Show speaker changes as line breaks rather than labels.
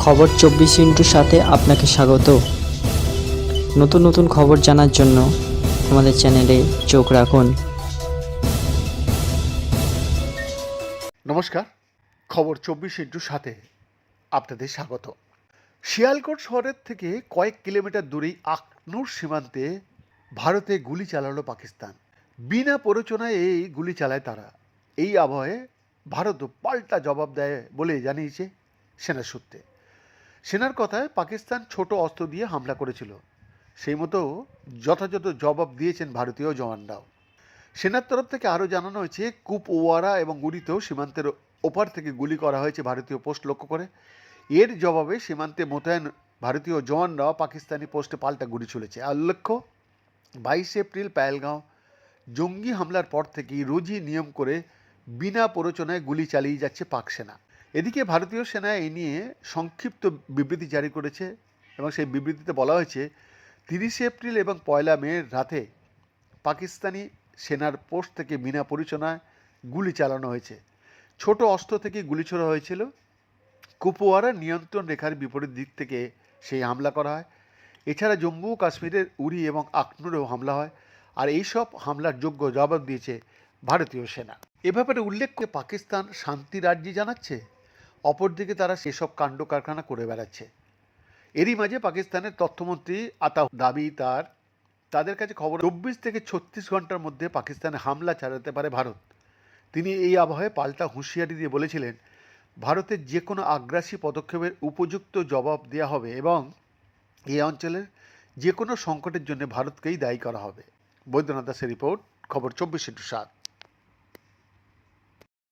খবর চব্বিশ ইন্টুর সাথে আপনাকে স্বাগত। নতুন নতুন খবর জানার জন্য আমাদের চ্যানেলে চোখ রাখুন।
নমস্কার, খবর চব্বিশ ইন্টুর সাথে আপনাদের স্বাগত। শিয়ালকোট শহরের থেকে কয়েক কিলোমিটার দূরেই আকনুর সীমান্তে ভারতে গুলি চালালো পাকিস্তান। বিনা প্ররোচনায় এই গুলি চালায় তারা। এই আবহে ভারতও পাল্টা জবাব দেয় বলে জানিয়েছে সেনা সূত্রে। সেনার কথায় পাকিস্তান ছোট অস্ত্র দিয়ে হামলা করেছিল। সেই মতো যথাযথ জবাব দিয়েছেন ভারতীয় জওয়ানরাও। সেনার তরফ থেকে আরও জানানো হয়েছে, কুপওয়ারা এবং গুড়িতেও সীমান্তের ওপার থেকে গুলি করা হয়েছে ভারতীয় পোস্ট লক্ষ্য করে। এর জবাবে সীমান্তে মোতায়েন ভারতীয় জওয়ানরাও পাকিস্তানি পোস্টে পাল্টা গুলি চলেছে আর উল্লেখ্য বাইশে এপ্রিল পায়েলগাঁও জঙ্গি হামলার পর থেকেই রোজই নিয়ম করে বিনা প্ররোচনায় গুলি চালিয়ে যাচ্ছে পাক সেনা। এদিকে ভারতীয় সেনা এই নিয়ে সংক্ষিপ্ত বিবৃতি জারি করেছে এবং সেই বিবৃতিতে বলা হয়েছে, তিরিশে এপ্রিল এবং পয়লা মে রাতে পাকিস্তানি সেনার পোস্ট থেকে বিনা পরিচনায় গুলি চালানো হয়েছে। ছোট অস্ত্র থেকে গুলি ছোড়া হয়েছিল। কুপওয়ারা নিয়ন্ত্রণ রেখার বিপরীত দিক থেকে সেই হামলা করা হয়। এছাড়া জম্মু ও কাশ্মীরের উড়ি এবং আকনুরেও হামলা হয় আর এইসব হামলার যোগ্য জবাব দিয়েছে ভারতীয় সেনা। এ ব্যাপারে উল্লেখ করে পাকিস্তান শান্তি রাজ্যে জানাচ্ছে অপরদিকে তারা সেসব কাণ্ড কারখানা করে বেড়াচ্ছে। এরই মাঝে পাকিস্তানের তথ্যমন্ত্রী আতা দাবি তার। তাদের কাছে খবর, চব্বিশ থেকে ছত্রিশ ঘণ্টার মধ্যে পাকিস্তানে হামলা চালাতে পারে ভারত। তিনি এই আবহে পাল্টা হুঁশিয়ারি দিয়ে বলেছিলেন, ভারতের যে কোনো আগ্রাসী পদক্ষেপের উপযুক্ত জবাব দেওয়া হবে এবং এই অঞ্চলের যে কোনো সংকটের জন্য ভারতকেই দায়ী করা হবে। বৈদ্যনাথ দাসের রিপোর্ট, খবর চব্বিশ ইন্টু সাত।